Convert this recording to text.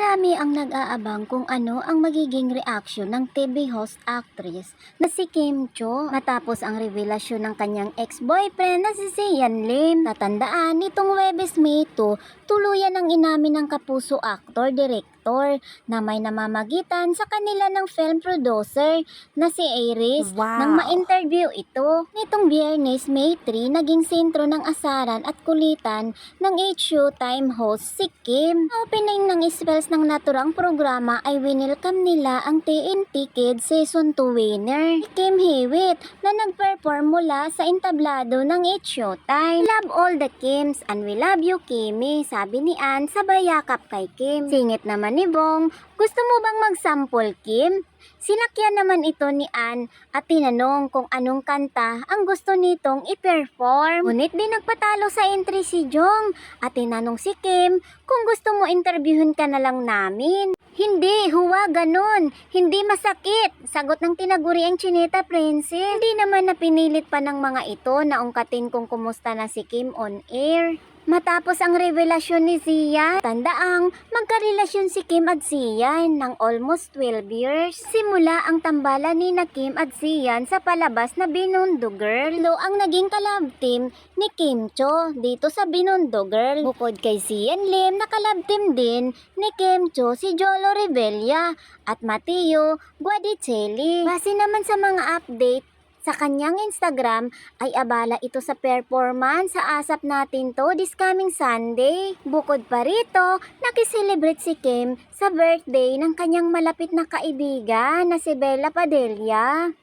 Marami ang nag-aabang kung ano ang magiging reaksyon ng TV host actress na si Kim Cho matapos ang revelasyon ng kanyang ex-boyfriend na si Sian Lim. Tatandaan, nitong Webes May 2, tuluyan ang inamin ng kapuso actor, director na may namamagitan sa kanila ng film producer na si Iris Wow. nang ma-interview ito. Nitong biyernes, May 3, naging sentro ng asaran at kulitan ng H-Showtime host si Kim. Sa opening ng spells ng naturang programa ay winelcome nila ang TNT Kids Season 2 winner, si Kim Hewitt, na nag-perform mula sa entablado ng H-Showtime. Love all the Kims and we love you Kimi, sabi ni Ann sa bayakap kay Kim. Singit naman ni Bong, gusto mo bang mag-sample Kim? Sinakyan naman ito ni Ann at tinanong kung anong kanta ang gusto nitong i-perform. Ngunit di nagpatalo sa entry si Jong at tinanong si Kim kung gusto mo interviewin ka na lang namin. Hindi, huwa, ganun. Hindi masakit. Sagot ng tinaguri ang Chinita Princess. Hindi naman napinilit pa ng mga ito na ungkatin kung kumusta na si Kim on air. Matapos ang revelasyon ni Zian, tandaang magkarelasyon si Kim at Zian ng almost 12 years. Simula ang tambalan ni na Kim at Zian sa palabas na Binondo Girl. Lo ang naging kalab team ni Kim Cho dito sa Binondo Girl. Bukod kay Zian Lim, nakalab team din ni Kim Cho si Jolo Revilla at Mateo Guadicelli. Base naman sa mga update, sa kanyang Instagram ay abala ito sa performance sa asap natin to this coming Sunday. Bukod pa rito, nakiselebrate si Kim sa birthday ng kanyang malapit na kaibigan na si Bella Padilla.